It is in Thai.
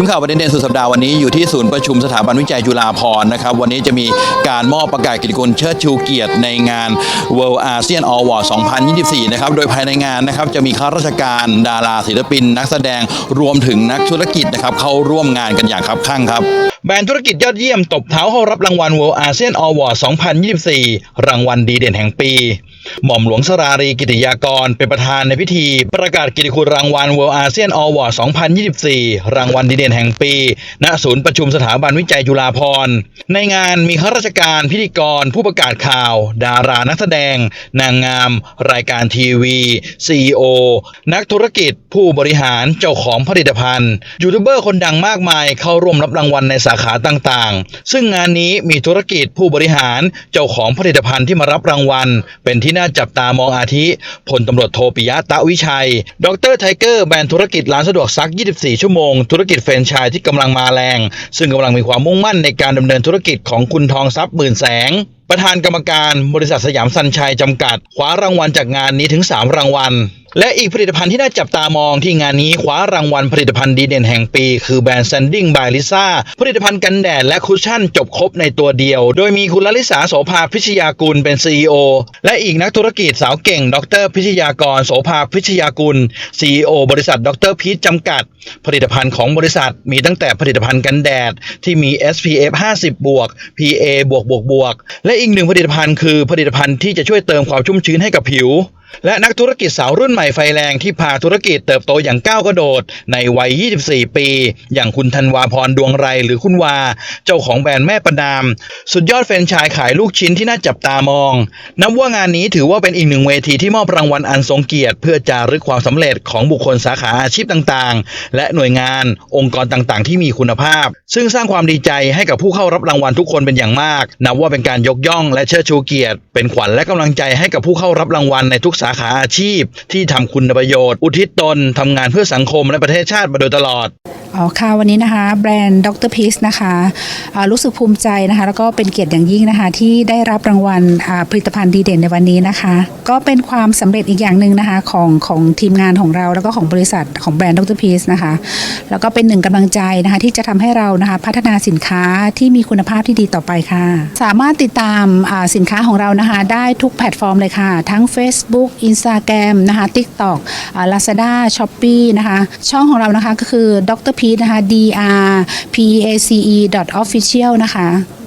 ทีมข่าวประเด็นเด่นสุดสัปดาห์วันนี้อยู่ที่ศูนย์ประชุมสถาบันวิจัยจุฬาภรณ์นะครับ วันนี้จะมีการมอบประกาศกิตติคุณเชิดชูเกียรติในงาน World ASEAN Award 2024 นะครับ โดยภายในงานนะครับจะมีข้าราชการดาราศิลปิน นักแสดงรวมถึงนักธุรกิจนะครับเข้าร่วมงานกันอย่างคับคั่งครับแบรนด์ธุรกิจยอดเยี่ยมตบเท้าเข้ารับรางวัล World ASEAN Award 2024 รางวัลดีเด่นแห่งปี หม่อมหลวงสรารีกิติยากรเป็นประธานในพิธีประกาศกิติคุณรางวัล World ASEAN Award 2024 รางวัลดีเด่นแห่งปี ณ ศูนย์ประชุมสถาบันวิจัยจุฬาภรณ์ ในงานมีข้าราชการพิธีกร ผู้ประกาศข่าว ดารานักแสดง นางงาม รายการทีวี CEO นักธุรกิจ ผู้บริหารเจ้าของผลิตภัณฑ์ยูทูบเบอร์คนดังมากมายเข้าร่วมรับรางวัลในสาขาต่างๆ ซึ่งงานนี้มีธุรกิจผู้บริหารเจ้าของผลิตภัณฑ์ที่มารับรางวัลเป็นที่ที่น่าจับตามองอาทิพลตำรวจโทปิยะตะวิชัย ดรไทเกอร์แบรนด์ธุรกิจร้านสะดวกซัก 24 ชั่วโมง ธุรกิจแฟรนไชส์ที่กำลังมาแรง ซึ่งกำลังมีความมุ่งมั่นในการดำเนินธุรกิจของคุณทองทรัพย์หมื่นแสงประธานกรรมการบริษัทสยามซันชัยจำกัดคว้ารางวัลจากงานนี้ถึง 3 รางวัลและอีกผลิตภัณฑ์ที่น่าจับตามองที่งานนี้คว้ารางวัลผลิตภัณฑ์ดีเด่นแห่งปี คือแบรนด์ Sanding by Lisa ผลิตภัณฑ์กันแดดและคุชชั่นจบครบในตัวเดียว โดยมีคุณลลิสาโสภาพิชยากุลเป็น CEO และอีกนักธุรกิจสาวเก่ง ดร พิชยากรโสภาพิชยากุล CEO บริษัท ดรพีชจำกัด ผลิตภัณฑ์ของบริษัทมีตั้งแต่ผลิตภัณฑ์กันแดดที่มี SPF 50บวก PA บวกบวกบวกและอีกหนึ่งผลิตภัณฑ์คือผลิตภัณฑ์ที่จะช่วยเติมความชุ่มชื้นให้กับผิวและนักธุรกิจสาวรุ่นใหม่ไฟแรงที่พาธุรกิจเติบโตอย่างก้าวกระโดด ในวัย 24 ปี อย่างคุณธันวาพรดวงไรหรือคุณวา เจ้าของแบรนด์แม่ประนาม สุดยอดแฟรนไชส์ขายลูกชิ้นที่น่าจับตามอง นับว่างานนี้ถือว่าเป็นอีกหนึ่งเวทีที่มอบรางวัลอันทรงเกียรติ เพื่อจารึกความสำเร็จของบุคคลสาขาอาชีพต่างๆ และหน่วยงาน องค์กรต่างๆ ที่มีคุณภาพ ซึ่งสร้างความดีใจให้กับผู้เข้ารับรางวัลทุกคนเป็นอย่างมาก นับว่าเป็นการยกย่องและเชิดชูเกียรติ เป็นขวัญและกำลังใจให้กับผู้เข้ารับรางวัลในทุกสาขาอาชีพ ที่ทำคุณประโยชน์ อุทิศตนทำงานเพื่อสังคมและประเทศชาติมาโดยตลอดอ๋อค่ะวันนี้นะคะแบรนด์ดรพีซนะคะรู้สึกภูมิใจนะคะ แล้วก็เป็นเกียรติอย่างยิ่งนะคะ ที่ได้รับรางวัลผลิตภัณฑ์ดีเด่นในวันนี้นะคะ ก็เป็นความสำเร็จอีกอย่างหนึ่งนะคะของของทีมงานของเราแล้วก็ของบริษัทของแบรนด์ดรพีซนะคะ แล้วก็เป็นหนึ่งกำลังใจนะคะที่จะทำให้เรานะคะพัฒนาสินค้าที่มีคุณภาพที่ดีต่อไปค่ะ สามารถติดตามสินค้าของเรานะคะ ได้ทุกแพลตฟอร์มเลยค่ะ ทั้ง Facebook Facebook Instagram นะคะ TikTok Lazada Shopee นะคะ ช่องของเรานะคะก็คือดรพีนะคะ D R P A C E official นะคะ